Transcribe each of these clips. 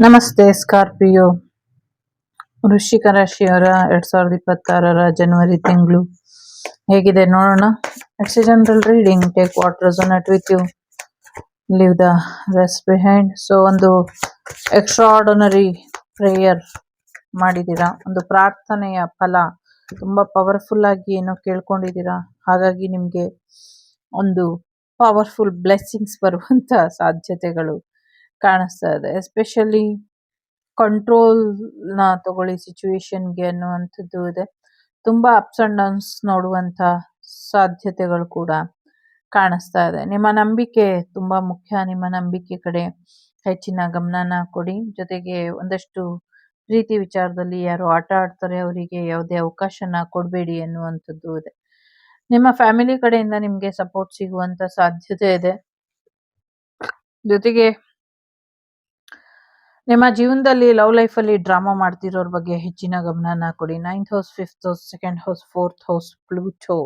ನಮಸ್ತೆ, ಸ್ಕಾರ್ಪಿಯೋ. ವೃಶ್ಚಿಕ ರಾಶಿಯವರ ಎರಡ್ ಸಾವಿರದ ಇಪ್ಪತ್ತಾರರ ಜನವರಿ ತಿಂಗಳು. ಹೇಗಿದೆ ನೋಡೋಣ. It's general reading take what at with you leave the rest behind so ಒಂದು ಎಕ್ಸ್ಟ್ರಾಡನರಿ ಪ್ರೇಯರ್ ಮಾಡಿದ್ದೀರಾ? ಒಂದು ಪ್ರಾರ್ಥನೆಯ ಫಲ. ತುಂಬಾ ಪವರ್ಫುಲ್ ಆಗಿ ಏನೋ ಕೇಳ್ಕೊಂಡಿದ್ದೀರಾ? ಹಾಗಾಗಿ ನಿಮಗೆ ಒಂದು ಪವರ್ಫುಲ್ ಬ್ಲೆಸ್ಸಿಂಗ್ಸ್ ಬರುವಂಥ ಸಾಧ್ಯತೆಗಳು. ಕಾಣಿಸ್ತಾ ಇದೆ ಎಸ್ಪೆಷಲಿ ಕಂಟ್ರೋಲ್ನ ತಗೊಳ್ಳಿ ಸಿಚುವೇಶನ್ಗೆ ಅನ್ನುವಂಥದ್ದು ಇದೆ. ತುಂಬಾ ಅಪ್ಸ್ ಅಂಡ್ ಡೌನ್ಸ್ ನೋಡುವಂತ ಸಾಧ್ಯತೆಗಳು ಕೂಡ ಕಾಣಿಸ್ತಾ ಇದೆ. ನಿಮ್ಮ ನಂಬಿಕೆ ತುಂಬಾ ಮುಖ್ಯ. ನಿಮ್ಮ ನಂಬಿಕೆ ಕಡೆ ಹೆಚ್ಚಿನ ಗಮನನ ಕೊಡಿ. ಜೊತೆಗೆ ಒಂದಷ್ಟು ಪ್ರೀತಿ ವಿಚಾರದಲ್ಲಿ ಯಾರು ಆಟ ಆಡ್ತಾರೆ ಅವರಿಗೆ ಯಾವುದೇ ಅವಕಾಶನ ಕೊಡಬೇಡಿ ಅನ್ನುವಂಥದ್ದು ಇದೆ. ನಿಮ್ಮ ಫ್ಯಾಮಿಲಿ ಕಡೆಯಿಂದ ನಿಮಗೆ ಸಪೋರ್ಟ್ ಸಿಗುವಂತ ಸಾಧ್ಯತೆ ಇದೆ. ಜೊತೆಗೆ ನಿಮ್ಮ ಜೀವನದಲ್ಲಿ ಲವ್ ಲೈಫ್ ಅಲ್ಲಿ ಡ್ರಾಮಾ ಮಾಡ್ತಿರೋರ ಬಗ್ಗೆ ಹೆಚ್ಚಿನ ಗಮನನ ಕೊಡಿ. Ninth house fifth house second house fourth house Pluto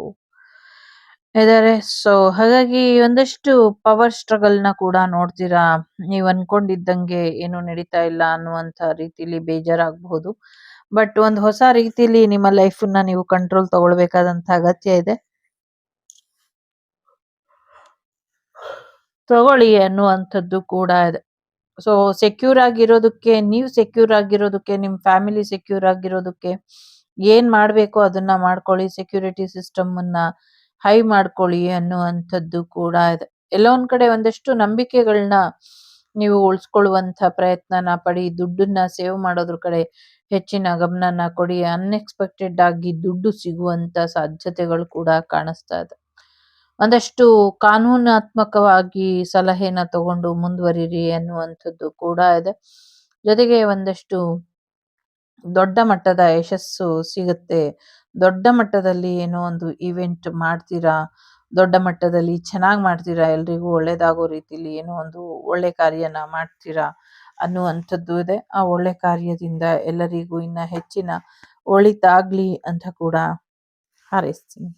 ಇದಾರೆ. ಸೊ ಹಾಗಾಗಿ ಒಂದಷ್ಟು ಪವರ್ ಸ್ಟ್ರಗಲ್ನ ಕೂಡ ನೋಡ್ತೀರಾ? ನೀವು ಅನ್ಕೊಂಡಿದ್ದಂಗೆ ಏನು ನಡೀತಾ ಇಲ್ಲ ಅನ್ನುವಂತ ರೀತಿಲಿ ಬೇಜಾರಾಗಬಹುದು. ಬಟ್ ಒಂದು ಹೊಸ ರೀತಿಲಿ ನಿಮ್ಮ ಲೈಫ್ನ ನೀವು ಕಂಟ್ರೋಲ್ ತಗೊಳ್ಬೇಕಾದಂತ ಅಗತ್ಯ ಇದೆ? ತಗೊಳ್ಳಿ ಅನ್ನುವಂಥದ್ದು ಕೂಡ ಇದೆ. ಸೊ ಸೆಕ್ಯೂರ್ ಆಗಿರೋದಕ್ಕೆ, ನೀವು ಸೆಕ್ಯೂರ್ ಆಗಿರೋದಕ್ಕೆ, ನಿಮ್ ಫ್ಯಾಮಿಲಿ ಸೆಕ್ಯೂರ್ ಆಗಿರೋದಕ್ಕೆ ಏನ್ ಮಾಡಬೇಕು ಅದನ್ನ ಮಾಡ್ಕೊಳ್ಳಿ ಸೆಕ್ಯೂರಿಟಿ ಸಿಸ್ಟಮ್ ಅನ್ನ ಹೈ ಮಾಡ್ಕೊಳ್ಳಿ ಅನ್ನುವಂಥದ್ದು ಕೂಡ ಇದೆ. ಎಲ್ಲೋ ಒಂದ್ ಕಡೆ ಒಂದಷ್ಟು ನಂಬಿಕೆಗಳನ್ನ ನೀವು ಉಳಿಸ್ಕೊಳ್ಳುವಂತ ಪ್ರಯತ್ನನ ಪಡಿ, ದುಡ್ಡನ್ನ ಸೇವ್ ಮಾಡೋದ್ರ ಕಡೆ ಹೆಚ್ಚಿನ ಗಮನನ ಕೊಡಿ ಅನ್ಎಕ್ಸ್ಪೆಕ್ಟೆಡ್ ಆಗಿ ದುಡ್ಡು ಸಿಗುವಂತ ಸಾಧ್ಯತೆಗಳು ಕೂಡ ಕಾಣಿಸ್ತಾ ಇದೆ. ಒಂದಷ್ಟು ಕಾನೂನಾತ್ಮಕವಾಗಿ ಸಲಹೆನ ತಗೊಂಡು ಮುಂದುವರಿರಿ ಅನ್ನುವಂಥದ್ದು ಕೂಡ ಇದೆ. ಜೊತೆಗೆ ಒಂದಷ್ಟು ದೊಡ್ಡ ಮಟ್ಟದ ಯಶಸ್ಸು ಸಿಗುತ್ತೆ. ದೊಡ್ಡ ಮಟ್ಟದಲ್ಲಿ ಏನೋ ಒಂದು ಇವೆಂಟ್ ಮಾಡ್ತೀರಾ, ದೊಡ್ಡ ಮಟ್ಟದಲ್ಲಿ ಚೆನ್ನಾಗಿ ಮಾಡ್ತೀರಾ, ಎಲ್ರಿಗೂ ಒಳ್ಳೇದಾಗೋ ರೀತಿಯಲ್ಲಿ ಏನೋ ಒಂದು ಒಳ್ಳೆ ಕಾರ್ಯನ ಮಾಡ್ತೀರಾ ಅನ್ನುವಂಥದ್ದು ಇದೆ. ಆ ಒಳ್ಳೆ ಕಾರ್ಯದಿಂದ ಎಲ್ಲರಿಗೂ ಇನ್ನ ಹೆಚ್ಚಿನ ಒಳಿತಾಗ್ಲಿ ಅಂತ ಕೂಡ ಹಾರೈಸ್ತೀನಿ.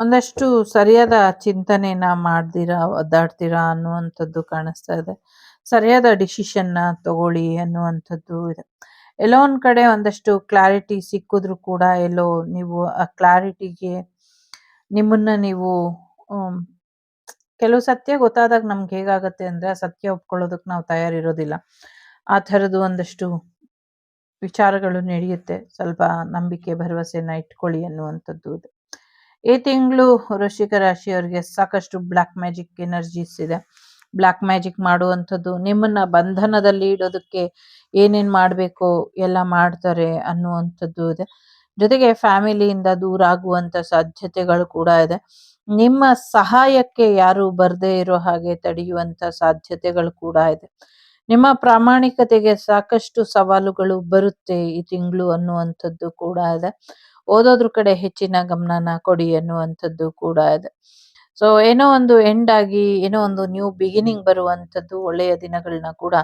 ಒಂದಷ್ಟು ಸರಿಯಾದ ಚಿಂತನೆನ ಮಾಡ್ದಿರಾ, ಒದ್ದಾಡ್ತೀರಾ ಅನ್ನುವಂಥದ್ದು ಕಾಣಿಸ್ತಾ ಇದೆ. ಸರಿಯಾದ ಡಿಸಿಷನ್ನ ತಗೊಳ್ಳಿ ಅನ್ನುವಂಥದ್ದು ಇದೆ. ಎಲ್ಲೋ ಒಂದ್ ಕಡೆ ಒಂದಷ್ಟು ಕ್ಲಾರಿಟಿ ಸಿಕ್ಕಿದ್ರು ಕೂಡ ಎಲ್ಲೋ ನೀವು ಆ ಕ್ಲಾರಿಟಿಗೆ ನಿಮ್ಮನ್ನ ನೀವು ಕೆಲವು ಸತ್ಯ ಗೊತ್ತಾದಾಗ ನಮ್ಗೆ ಹೇಗಾಗತ್ತೆ ಅಂದ್ರೆ ಆ ಸತ್ಯ ಒಪ್ಕೊಳ್ಳೋದಕ್ಕೆ ನಾವು ತಯಾರಿರೋದಿಲ್ಲ. ಆ ಥರದ್ದು ಒಂದಷ್ಟು ವಿಚಾರಗಳು ನಡೆಯುತ್ತೆ. ಸ್ವಲ್ಪ ನಂಬಿಕೆ, ಭರವಸೆನ ಇಟ್ಕೊಳ್ಳಿ ಅನ್ನುವಂಥದ್ದು ಇದೆ. ಈ ತಿಂಗಳು ವೃಶ್ಚಿಕ ರಾಶಿಯವರಿಗೆ ಸಾಕಷ್ಟು ಬ್ಲ್ಯಾಕ್ ಮ್ಯಾಜಿಕ್ ಎನರ್ಜೀಸ್ ಇದೆ. ಬ್ಲ್ಯಾಕ್ ಮ್ಯಾಜಿಕ್ ಮಾಡುವಂಥದ್ದು ನಿಮ್ಮನ್ನ ಬಂಧನದಲ್ಲಿ ಇಡೋದಕ್ಕೆ ಏನೇನ್ ಮಾಡಬೇಕು, ಎಲ್ಲ ಮಾಡ್ತಾರೆ ಅನ್ನುವಂಥದ್ದು ಇದೆ. ಜೊತೆಗೆ ಫ್ಯಾಮಿಲಿಯಿಂದ ದೂರ ಆಗುವಂತ ಸಾಧ್ಯತೆಗಳು ಕೂಡ ಇದೆ. ನಿಮ್ಮ ಸಹಾಯಕ್ಕೆ ಯಾರು ಬರ್ದೇ ಇರೋ ಹಾಗೆ ತಡೆಯುವಂತ ಸಾಧ್ಯತೆಗಳು ಕೂಡ ಇದೆ. ನಿಮ್ಮ ಪ್ರಾಮಾಣಿಕತೆಗೆ ಸಾಕಷ್ಟು ಸವಾಲುಗಳು ಬರುತ್ತೆ ಈ ತಿಂಗಳು ಅನ್ನುವಂಥದ್ದು ಕೂಡ ಇದೆ. ಓದೋದ್ರ ಕಡೆ ಹೆಚ್ಚಿನ ಗಮನನ ಕೊಡಿ ಅನ್ನುವಂಥದ್ದು ಕೂಡ ಇದೆ. ಸೊ ಏನೋ ಒಂದು ಎಂಡ್ ಆಗಿ, ಏನೋ ಒಂದು ನ್ಯೂ ಬಿಗಿನಿಂಗ್ ಬರುವಂತದ್ದು ಒಳ್ಳೆಯ ದಿನಗಳನ್ನ ಕೂಡ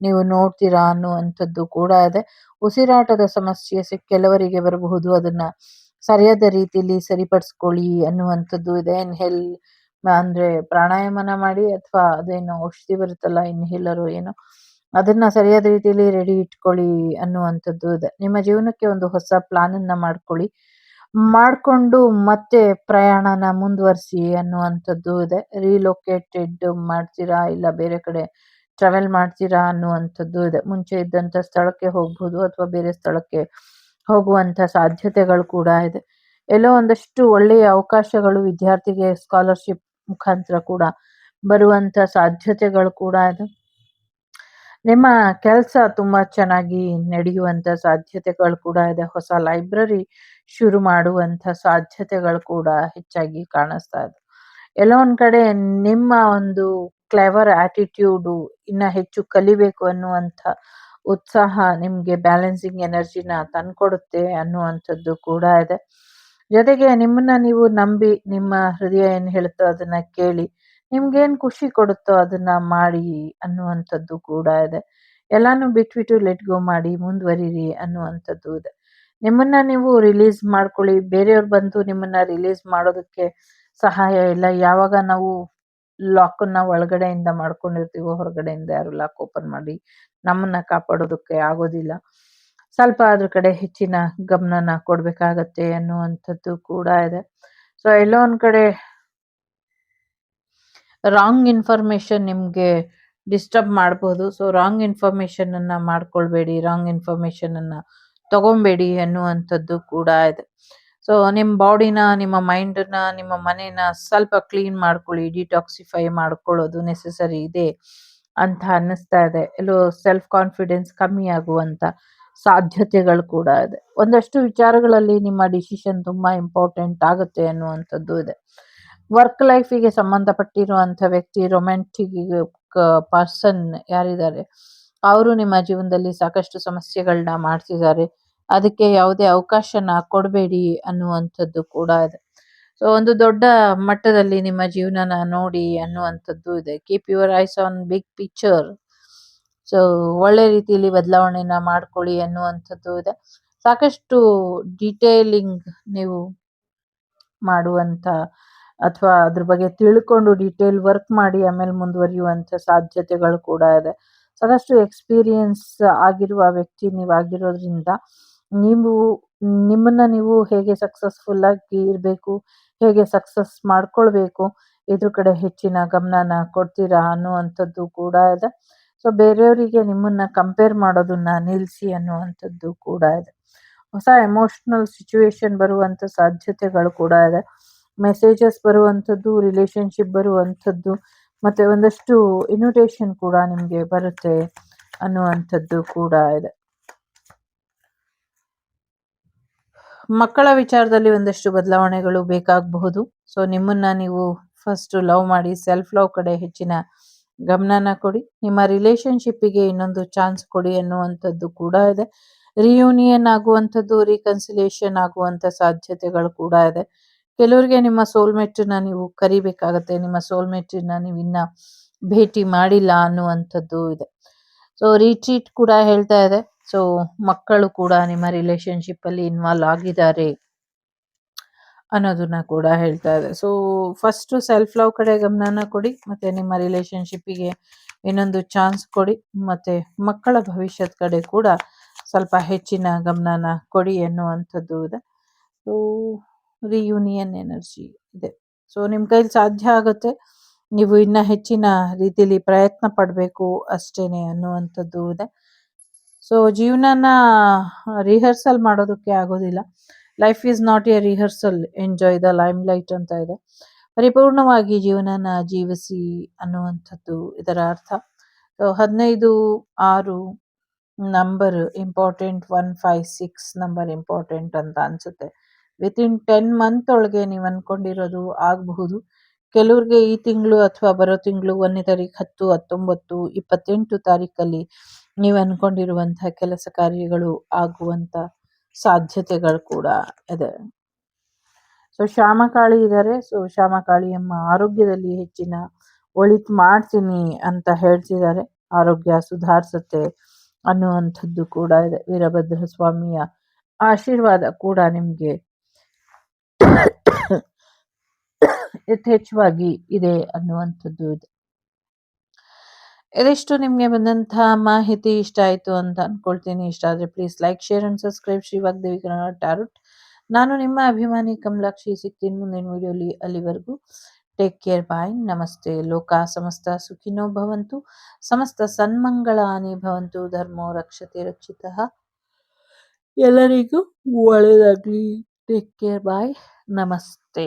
ನೀವು ನೋಡ್ತೀರಾ ಅನ್ನುವಂಥದ್ದು ಕೂಡ ಇದೆ. ಉಸಿರಾಟದ ಸಮಸ್ಯೆ ಕೆಲವರಿಗೆ ಬರಬಹುದು, ಅದನ್ನ ಸರಿಯಾದ ರೀತಿಯಲ್ಲಿ ಸರಿಪಡಿಸ್ಕೊಳ್ಳಿ ಅನ್ನುವಂಥದ್ದು ಇದೆ. ಇನ್ಹೇಲ್ ಅಂದ್ರೆ ಪ್ರಾಣಾಯಾಮನ ಮಾಡಿ, ಅಥವಾ ಅದೇನೋ ಔಷಧಿ ಬರುತ್ತಲ್ಲ ಇನ್ಹೇಲರ್ ಏನೋ ಅದನ್ನ ಸರಿಯಾದ ರೀತಿಯಲ್ಲಿ ರೆಡಿ ಇಟ್ಕೊಳ್ಳಿ ಅನ್ನುವಂಥದ್ದು ಇದೆ. ನಿಮ್ಮ ಜೀವನಕ್ಕೆ ಒಂದು ಹೊಸ ಪ್ಲಾನ್ ಅನ್ನ ಮಾಡ್ಕೊಳ್ಳಿ. ಮಾಡಿಕೊಂಡು ಮತ್ತೆ ಪ್ರಯಾಣನ ಮುಂದುವರಿಸಿ ಅನ್ನುವಂಥದ್ದು ಇದೆ. ರೀಲೊಕೇಟೆಡ್ ಮಾಡ್ತೀರಾ ಇಲ್ಲ ಬೇರೆ ಕಡೆ ಟ್ರಾವೆಲ್ ಮಾಡ್ತೀರಾ ಅನ್ನುವಂಥದ್ದು ಇದೆ. ಮುಂಚೆ ಇದ್ದಂಥ ಸ್ಥಳಕ್ಕೆ ಹೋಗ್ಬೋದು ಅಥವಾ ಬೇರೆ ಸ್ಥಳಕ್ಕೆ ಹೋಗುವಂಥ ಸಾಧ್ಯತೆಗಳು ಕೂಡ ಇದೆ. ಎಲ್ಲೋ ಒಂದಷ್ಟು ಒಳ್ಳೆಯ ಅವಕಾಶಗಳು, ವಿದ್ಯಾರ್ಥಿಗೆ ಸ್ಕಾಲರ್ಶಿಪ್ ಮುಖಾಂತರ ಕೂಡ ಬರುವಂಥ ಸಾಧ್ಯತೆಗಳು ಕೂಡ ಇದೆ. ನಿಮ್ಮ ಕೆಲಸ ತುಂಬಾ ಚೆನ್ನಾಗಿ ನಡೆಯುವಂತ ಸಾಧ್ಯತೆಗಳು ಕೂಡ ಇದೆ. ಹೊಸ ಲೈಬ್ರರಿ ಶುರು ಮಾಡುವಂತ ಸಾಧ್ಯತೆಗಳು ಕೂಡ ಹೆಚ್ಚಾಗಿ ಕಾಣಿಸ್ತಾ ಇದೆ. ಎಲ್ಲೋ ಒಂದ್ ಕಡೆ ನಿಮ್ಮ ಒಂದು ಕ್ಲೆವರ್ ಆಟಿಟ್ಯೂಡ್ ಇನ್ನ ಹೆಚ್ಚು ಕಲಿಬೇಕು ಅನ್ನುವಂತ ಉತ್ಸಾಹ ನಿಮ್ಗೆ ಬ್ಯಾಲೆನ್ಸಿಂಗ್ ಎನರ್ಜಿನ ತಂದ್ಕೊಡುತ್ತೆ ಅನ್ನುವಂಥದ್ದು ಕೂಡ ಇದೆ. ಜೊತೆಗೆ ನಿಮ್ಮನ್ನ ನೀವು ನಂಬಿ ನಿಮ್ಮ ಹೃದಯ ಏನ್ ಹೇಳುತ್ತೋ ಅದನ್ನ ಕೇಳಿ ನಿಮ್ಗೇನ್ ಖುಷಿ ಕೊಡುತ್ತೋ ಅದನ್ನ ಮಾಡಿ ಅನ್ನುವಂಥದ್ದು ಕೂಡ ಇದೆ. ಎಲ್ಲಾನು ಬಿಟ್ಬಿಟ್ಟು ಲೆಟ್ ಗೋ ಮಾಡಿ ಮುಂದುವರಿರಿ ಅನ್ನುವಂಥದ್ದು ಇದೆ. ನಿಮ್ಮನ್ನ ನೀವು ರಿಲೀಸ್ ಮಾಡ್ಕೊಳ್ಳಿ. ಬೇರೆಯವ್ರು ಬಂದು ನಿಮ್ಮನ್ನ ರಿಲೀಸ್ ಮಾಡೋದಕ್ಕೆ ಸಹಾಯ ಇಲ್ಲ. ಯಾವಾಗ ನಾವು ಲಾಕನ್ನ ಒಳಗಡೆಯಿಂದ ಮಾಡ್ಕೊಂಡಿರ್ತೀವೋ ಹೊರಗಡೆಯಿಂದ ಯಾರು ಲಾಕ್ ಓಪನ್ ಮಾಡಿ ನಮ್ಮನ್ನ ಕಾಪಾಡೋದಕ್ಕೆ ಆಗೋದಿಲ್ಲ. ಸ್ವಲ್ಪ ಅದ್ರ ಕಡೆ ಹೆಚ್ಚಿನ ಗಮನನ ಕೊಡ್ಬೇಕಾಗತ್ತೆ ಅನ್ನುವಂಥದ್ದು ಕೂಡ ಇದೆ. ಸೊ ಎಲ್ಲೋ ಒಂದ್ ಕಡೆ ರಾಂಗ್ ಇನ್ಫಾರ್ಮೇಷನ್ ನಿಮ್ಗೆ ಡಿಸ್ಟರ್ಬ್ ಮಾಡ್ಬೋದು. ಸೊ ರಾಂಗ್ ಇನ್ಫಾರ್ಮೇಶನ್ ಅನ್ನ ಮಾಡ್ಕೊಳ್ಬೇಡಿ. ರಾಂಗ್ ಇನ್ಫಾರ್ಮೇಶನ್ ಅನ್ನ ತಗೊಂಬೇಡಿ ಅನ್ನುವಂಥದ್ದು ಕೂಡ ಇದೆ. ಸೊ ನಿಮ್ ಬಾಡಿನ ನಿಮ್ಮ ಮೈಂಡನ್ನ ನಿಮ್ಮ ಮನೇನ ಸ್ವಲ್ಪ ಕ್ಲೀನ್ ಮಾಡ್ಕೊಳ್ಳಿ. ಡಿಟಾಕ್ಸಿಫೈ ಮಾಡ್ಕೊಳ್ಳೋದು ನೆಸೆಸರಿ ಇದೆ ಅಂತ ಅನ್ನಿಸ್ತಾ ಇದೆ. ಎಲ್ಲೋ ಸೆಲ್ಫ್ ಕಾನ್ಫಿಡೆನ್ಸ್ ಕಮ್ಮಿ ಆಗುವಂತ ಸಾಧ್ಯತೆಗಳು ಕೂಡ ಇದೆ. ಒಂದಷ್ಟು ವಿಚಾರಗಳಲ್ಲಿ ನಿಮ್ಮ ಡಿಸಿಷನ್ ತುಂಬಾ ಇಂಪಾರ್ಟೆಂಟ್ ಆಗುತ್ತೆ ಅನ್ನುವಂಥದ್ದು ಇದೆ. ವರ್ಕ್ ಲೈಫಿಗೆ ಸಂಬಂಧಪಟ್ಟಿರುವಂಥ ವ್ಯಕ್ತಿ ರೊಮ್ಯಾಂಟಿಕ್ ಪರ್ಸನ್ ಯಾರಿದ್ದಾರೆ, ಅವರು ನಿಮ್ಮ ಜೀವನದಲ್ಲಿ ಸಾಕಷ್ಟು ಸಮಸ್ಯೆಗಳನ್ನ ಮಾಡ್ತಿದ್ದಾರೆ. ಅದಕ್ಕೆ ಯಾವುದೇ ಅವಕಾಶನ ಕೊಡಬೇಡಿ ಅನ್ನುವಂಥದ್ದು ಕೂಡ ಇದೆ. ಸೊ ಒಂದು ದೊಡ್ಡ ಮಟ್ಟದಲ್ಲಿ ನಿಮ್ಮ ಜೀವನನ ನೋಡಿ ಅನ್ನುವಂಥದ್ದು ಇದೆ. Keep your eyes on big picture so ಒಳ್ಳೆ ರೀತಿಯಲ್ಲಿ ಬದಲಾವಣೆನ ಮಾಡ್ಕೊಳ್ಳಿ ಅನ್ನುವಂಥದ್ದು ಇದೆ. ಸಾಕಷ್ಟು ಡೀಟೇಲಿಂಗ್ ನೀವು ಮಾಡುವಂತ ಅಥವಾ ಅದ್ರ ಬಗ್ಗೆ ತಿಳ್ಕೊಂಡು ಡೀಟೇಲ್ ವರ್ಕ್ ಮಾಡಿ ಆಮೇಲೆ ಮುಂದುವರಿಯುವಂತ ಸಾಧ್ಯತೆಗಳು ಕೂಡ ಇದೆ. ಸಾಕಷ್ಟು ಎಕ್ಸ್ಪೀರಿಯನ್ಸ್ ಆಗಿರುವ ವ್ಯಕ್ತಿ ನೀವು ಆಗಿರೋದ್ರಿಂದ ನೀವು, ನಿಮ್ಮನ್ನ ನೀವು ಹೇಗೆ ಸಕ್ಸಸ್ಫುಲ್ ಆಗಿ ಇರಬೇಕು, ಹೇಗೆ ಸಕ್ಸಸ್ ಮಾಡ್ಕೊಳ್ಬೇಕು, ಇದ್ರ ಕಡೆ ಹೆಚ್ಚಿನ ಗಮನನ ಕೊಡ್ತೀರಾ ಅನ್ನುವಂಥದ್ದು ಕೂಡ ಇದೆ. ಸೊ ಬೇರೆಯವರಿಗೆ ನಿಮ್ಮನ್ನ ಕಂಪೇರ್ ಮಾಡೋದನ್ನ ನಿಲ್ಲಿಸಿ ಅನ್ನುವಂಥದ್ದು ಕೂಡ ಇದೆ. ಹೊಸ ಎಮೋಷನಲ್ ಸಿಚುವೇಶನ್ ಬರುವಂತ ಸಾಧ್ಯತೆಗಳು ಕೂಡ ಇದೆ. ಮೆಸೇಜಸ್ ಬರುವಂಥದ್ದು ರಿಲೇಶನ್ಶಿಪ್ ಬರುವಂಥದ್ದು, ಮತ್ತೆ ಒಂದಷ್ಟು ಇನ್ವಿಟೇಷನ್ ಕೂಡ ನಿಮಗೆ ಬರುತ್ತೆ ಅನ್ನುವಂಥದ್ದು ಕೂಡ ಇದೆ. ಮಕ್ಕಳ ವಿಚಾರದಲ್ಲಿ ಒಂದಷ್ಟು ಬದಲಾವಣೆಗಳು ಬೇಕಾಗಬಹುದು. ಸೊ ನಿಮ್ಮನ್ನ ನೀವು ಫಸ್ಟ್ ಲವ್ ಮಾಡಿ ಸೆಲ್ಫ್ ಲವ್ ಕಡೆ ಹೆಚ್ಚಿನ ಗಮನನ ಕೊಡಿ. ನಿಮ್ಮ ರಿಲೇಶನ್ಶಿಪ್ಪಿಗೆ ಇನ್ನೊಂದು ಚಾನ್ಸ್ ಕೊಡಿ ಅನ್ನುವಂಥದ್ದು ಕೂಡ ಇದೆ. ರಿಯೂನಿಯನ್ ಆಗುವಂಥದ್ದು ರೀಕನ್ಸಿಲೇಷನ್ ಆಗುವಂತ ಸಾಧ್ಯತೆಗಳು ಕೂಡ ಇದೆ. ಕೆಲವರಿಗೆ ನಿಮ್ಮ ಸೋಲ್ಮೇಟ್ನ ನೀವು ಕರಿಬೇಕಾಗತ್ತೆ, ನಿಮ್ಮ ಸೋಲ್ಮೇಟ್ನ ನೀವು ಇನ್ನ ಭೇಟಿ ಮಾಡಿಲ್ಲ ಅನ್ನುವಂಥದ್ದು ಇದೆ. ಸೊ ರೀಟ್ರೀಟ್ ಕೂಡ ಹೇಳ್ತಾ ಇದೆ. ಸೊ ಮಕ್ಕಳು ಕೂಡ ನಿಮ್ಮ ರಿಲೇಶನ್ಶಿಪ್ ಅಲ್ಲಿ ಇನ್ವಾಲ್ವ್ ಆಗಿದ್ದಾರೆ ಅನ್ನೋದನ್ನ ಕೂಡ ಹೇಳ್ತಾ ಇದೆ. ಸೊ ಫಸ್ಟ್ ಸೆಲ್ಫ್ ಲವ್ ಕಡೆ ಗಮನನ ಕೊಡಿ, ಮತ್ತೆ ನಿಮ್ಮ ರಿಲೇಶನ್ಶಿಪ್ಪಿಗೆ ಇನ್ನೊಂದು ಚಾನ್ಸ್ ಕೊಡಿ, ಮತ್ತೆ ಮಕ್ಕಳ ಭವಿಷ್ಯದ ಕಡೆ ಕೂಡ ಸ್ವಲ್ಪ ಹೆಚ್ಚಿನ ಗಮನನ ಕೊಡಿ ಅನ್ನುವಂಥದ್ದು ಇದೆ. ಸೊ ರಿಯೂನಿಯನ್ ಎನರ್ಜಿ ಇದೆ. ಸೊ ನಿಮ್ಮ ಕೈಲಿ ಸಾಧ್ಯ ಆಗುತ್ತೆ, ನೀವು ಇನ್ನ ಹೆಚ್ಚಿನ ರೀತಿಯಲ್ಲಿ ಪ್ರಯತ್ನ ಪಡಬೇಕು ಅಷ್ಟೇನೆ ಅನ್ನುವಂಥದ್ದು ಇದೆ. ಸೊ ಜೀವನನ ರಿಹರ್ಸಲ್ ಮಾಡೋದಕ್ಕೆ ಆಗೋದಿಲ್ಲ. Life is not a rehearsal enjoy the limelight ಅಂತ ಇದೆ. ಪರಿಪೂರ್ಣವಾಗಿ ಜೀವನನ ಜೀವಿಸಿ ಅನ್ನುವಂಥದ್ದು ಇದರ ಅರ್ಥ. ಸೊ ಹದಿನೈದು ಆರು number important one five six number important ಅಂತ ಅನ್ಸುತ್ತೆ. ವಿತ್ ಇನ್ ಟೆನ್ ಮಂತ್ ಒಳಗೆ ನೀವು ಅನ್ಕೊಂಡಿರೋದು ಆಗಬಹುದು. ಕೆಲವ್ರಿಗೆ ಈ ತಿಂಗಳು ಅಥವಾ ಬರೋ ತಿಂಗಳು ಒಂದನೇ ತಾರೀಕು ಹತ್ತು, ಹತ್ತೊಂಬತ್ತು, ಇಪ್ಪತ್ತೆಂಟು ತಾರೀಕಲ್ಲಿ ನೀವು ಅನ್ಕೊಂಡಿರುವಂತಹ ಕೆಲಸ ಕಾರ್ಯಗಳು ಆಗುವಂತ ಸಾಧ್ಯತೆಗಳು ಕೂಡ ಇದೆ. ಸೊ ಶ್ಯಾಮಕಾಳಿ ಇದ್ದಾರೆ ಸೊ ಶ್ಯಾಮಕಾಳಿ ಅಮ್ಮ ಆರೋಗ್ಯದಲ್ಲಿ ಹೆಚ್ಚಿನ ಒಳಿತು ಮಾಡ್ತೀನಿ ಅಂತ ಹೇಳ್ತಿದ್ದಾರೆ. ಆರೋಗ್ಯ ಸುಧಾರಿಸುತ್ತೆ ಅನ್ನುವಂಥದ್ದು ಕೂಡ ಇದೆ. ವೀರಭದ್ರ ಸ್ವಾಮಿಯ ಆಶೀರ್ವಾದ ಕೂಡ ನಿಮ್ಗೆ ಯಥೇಚ್ಛವಾಗಿ ಇದೆ ಅನ್ನುವಂಥದ್ದು ಇದೆ. ಇದಿಷ್ಟು ನಿಮಗೆ ಬಂದಂತಹ ಮಾಹಿತಿ ಇಷ್ಟ ಆಯಿತು ಅಂತ ಅನ್ಕೊಳ್ತೀನಿ. ಇಷ್ಟ ಆದರೆ please like share and subscribe Shri Vagdevi tarot ನಾನು ನಿಮ್ಮ ಅಭಿಮಾನಿ ಕಮಲಾಕ್ಷಿ ಸಿಗ್ತೀನಿ ಮುಂದಿನ ವಿಡಿಯೋಲಿ ಅಲ್ಲಿವರೆಗೂ ಟೇಕ್ ಕೇರ್ ಬಾಯ್ ನಮಸ್ತೆ. ಲೋಕ ಸಮಸ್ತ ಸುಖಿನೋ ಭವಂತು. ಸಮಸ್ತ ಸನ್ಮಂಗಳಾನಿ ಭವಂತು. ಧರ್ಮೋ ರಕ್ಷತೆ ರಕ್ಷಿತ. ಎಲ್ಲರಿಗೂ ಒಳ್ಳೆಯದಾಗಲಿ ಟೇಕ್ ಕೇರ್ ಬಾಯ್ ನಮಸ್ತೆ